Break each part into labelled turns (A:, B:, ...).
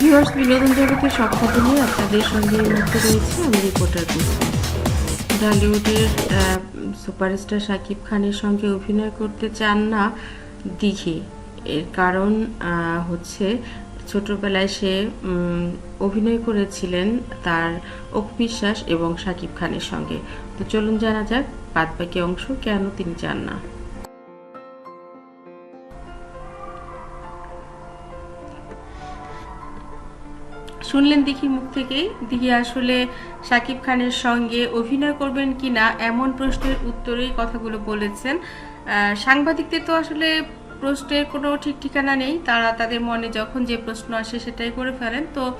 A: Viewers বিনোদন জগতের সব খবর নিয়ে আপনাদের সঙ্গে মুহূর্তে রয়েছে। আমি রিপোর্টার আহ, সুপারস্টার শাকিব খানের সঙ্গে অভিনয় করতে চান না দিঘি। এর কারণ হচ্ছে ছোটবেলায় সে অভিনয় করেছিলেন তার অপবিশ্বাস এবং শাকিব খানের সঙ্গে। তো চলুন জানা যাক বাদবাকি অংশ কেন তিনি চান না। শুনলেন দিঘির মুখ থেকেই, দিঘি আসলে শাকিব খানের সঙ্গে অভিনয় করবেন কি না এমন প্রশ্নের উত্তরেই কথাগুলো বলেছেন। সাংবাদিকদের তো আসলে প্রশ্নের কোনো ঠিক ঠিকানা নেই, তারা তাদের মনে যখন যে প্রশ্ন আসে সেটাই করে ফেলেন। তো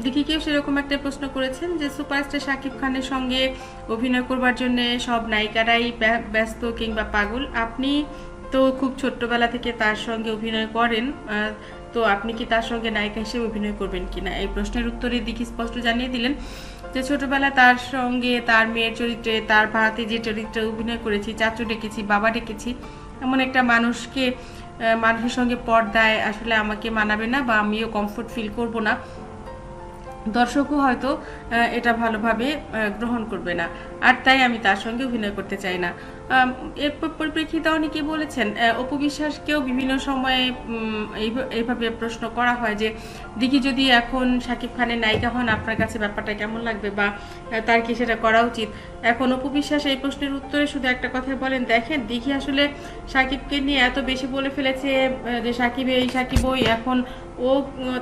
A: দিঘিকেও সেরকম একটা প্রশ্ন করেছেন যে, সুপারস্টার শাকিব খানের সঙ্গে অভিনয় করবার জন্য সব নায়িকারাই ব্য- ব্যস্ত কিংবা পাগল। আপনি তো খুব ছোট্টবেলা থেকে তার সঙ্গে অভিনয় করেন তো আপনি কি তার সঙ্গে নায়িকা হিসেবে অভিনয় করবেন কিনা? এই প্রশ্নের উত্তরে দিকে স্পষ্ট জানিয়ে দিলেন যে ছোটবেলায় তার সঙ্গে তার মেয়ের চরিত্রে, তার ভাড়াতে যে চরিত্রে অভিনয় করেছি, চাচু ডেকেছি, বাবা ডেকেছি, এমন একটা মানুষকে মানুষের সঙ্গে পর্দায় আসলে আমাকে মানাবে না বা আমিও কমফোর্ট ফিল করব না। দর্শকও হয়তো এটা ভালোভাবে গ্রহণ করবে না। আর তাই আমি তার সঙ্গে অভিনয় করতে চাই না। এর পরিপ্রেক্ষিতে অনেকে বলেছেন? আহ, অপু বিশ্বাসকেও বিভিন্ন সময়ে এইভাবে প্রশ্ন করা হয় যে দিঘি যদি এখন শাকিব খানের নায়িকা হন আপনার কাছে ব্যাপারটা কেমন লাগবে বা তার কি সেটা করা উচিত? এখন অপু বিশ্বাস এই প্রশ্নের উত্তরে শুধু একটা কথা বলেন দেখেন দিঘি আসলে সাকিবকে নিয়ে এত বেশি বলে ফেলেছে যে সাকিব এই সাকিব ওই এখন ও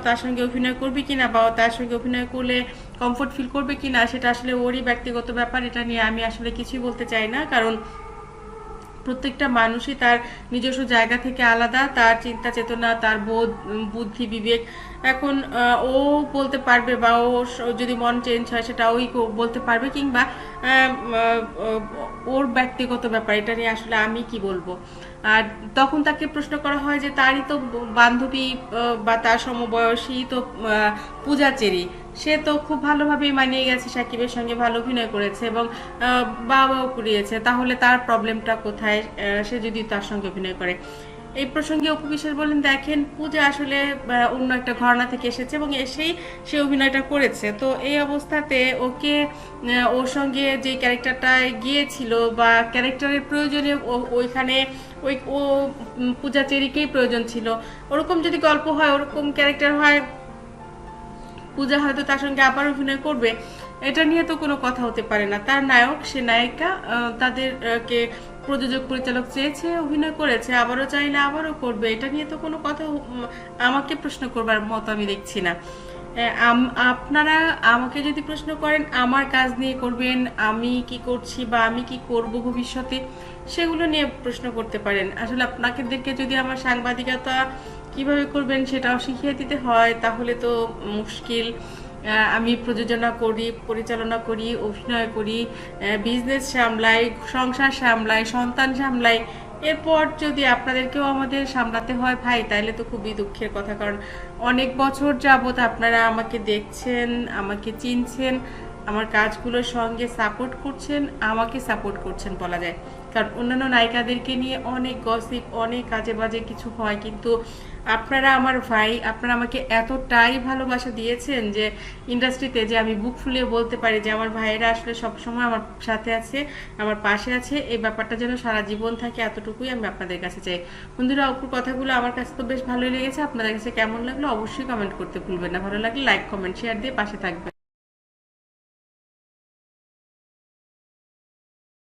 A: তার সঙ্গে অভিনয় করবে কিনা বা তার সঙ্গে অভিনয় করলে কমফোর্ট ফিল করবে কিনা সেটা আসলে ওরই ব্যক্তিগত ব্যাপার এটা নিয়ে আমি আসলে কিছুই বলতে চাই না কারণ প্রত্যেকটা মানুষই তার নিজস্ব জায়গা থেকে আলাদা তার চিন্তা চেতনা তার বোধ বুদ্ধি বিবেক। এখন ও বলতে পারবে বা ও যদি মন চেঞ্জ হয় সেটা ওই বলতে পারবে কিংবা ওর ব্যক্তিগত ব্যাপার এটা নিয়ে আসলে আমি কি বলব? আর তখন তাকে প্রশ্ন করা হয় যে তারই তো বান্ধবী বা তার সমবয়সী তো আহ, পূজা চেরি সে তো খুব ভালোভাবেই মানিয়ে গেছে, সাকিবের সঙ্গে ভালো অভিনয় করেছে এবং বাবাও করিয়েছে তাহলে তার প্রবলেমটা কোথায়? সে যদি তার সঙ্গে অভিনয় করে। এই প্রসঙ্গে অপু বিশ্বাস বলেন দেখেন, পূজা আসলে অন্য একটা ঘরানা থেকে এসেছে এবং এসেই সে অভিনয়টা করেছে। তো এই অবস্থাতে ওকে ওর সঙ্গে যে ক্যারেক্টারটায় গিয়েছিল বা ক্যারেক্টারের প্রয়োজনে ওইখানে ওই, ও পূজা চেরিকেই প্রয়োজন ছিল। ওরকম যদি গল্প হয়, ওরকম ক্যারেক্টার হয় পূজা হয়তো তার সঙ্গে আবার অভিনয় করবে, এটা নিয়ে তো কোনো কথা হতে পারে না। তার নায়ক, সে নায়িকা তাদেরকে প্রযোজক, পরিচালক চেয়েছে, অভিনয় করেছে, আবারও চাইলে আবারও করবে, এটা নিয়ে তো কোনো কথা আমাকে প্রশ্ন করবার মতো আমি দেখছি না। আপনারা আমাকে যদি প্রশ্ন করেন, আমার কাজ নিয়ে করবেন, আমি কি করছি বা আমি কি করব ভবিষ্যতে, সেগুলো নিয়ে প্রশ্ন করতে পারেন। আসলে আপনাদেরকে যদি আমার সাংবাদিকতা কীভাবে করবেন সেটাও শিখিয়ে দিতে হয়, তাহলে তো মুশকিল। আমি প্রযোজনা করি, পরিচালনা করি, অভিনয় করি বিজনেস সামলাই, সংসার সামলাই, সন্তান সামলাই। এরপর যদি আপনাদেরকেও আমাদের সামলাতে হয়, ভাই তাহলে তো খুবই দুঃখের কথা, কারণ অনেক বছর যাবত আপনারা আমাকে দেখছেন, আমাকে চিনছেন। আমার কাজগুলোর সঙ্গে সাপোর্ট করছেন, আমাকে সাপোর্ট করছেন বলা যায়। কারণ অন্যান্য নায়িকাদেরকে নিয়ে অনেক গসিপ অনেক কাজে বাজে কিছু হয়, কিন্তু আপনারা আমার ভাই, আপনারা আমাকে এতটাই ভালোবাসা দিয়েছেন যে ইন্ডাস্ট্রিতে যে আমি বুক ফুলিয়ে বলতে পারি যে আমার ভাইয়েরা আসলে সবসময় আমার সাথে আছে, আমার পাশে আছে, এই ব্যাপারটা যেন সারা জীবন থাকে, এতটুকুই আমি আপনাদের কাছে চাই। বন্ধুরা অপুর কথাগুলো আমার কাছে তো বেশ ভালোই লেগেছে। আপনাদের কাছে কেমন লাগল অবশ্যই কমেন্ট করতে ভুলবেন না। ভালো লাগলে লাইক কমেন্ট শেয়ার দিয়ে পাশে থাকবেন।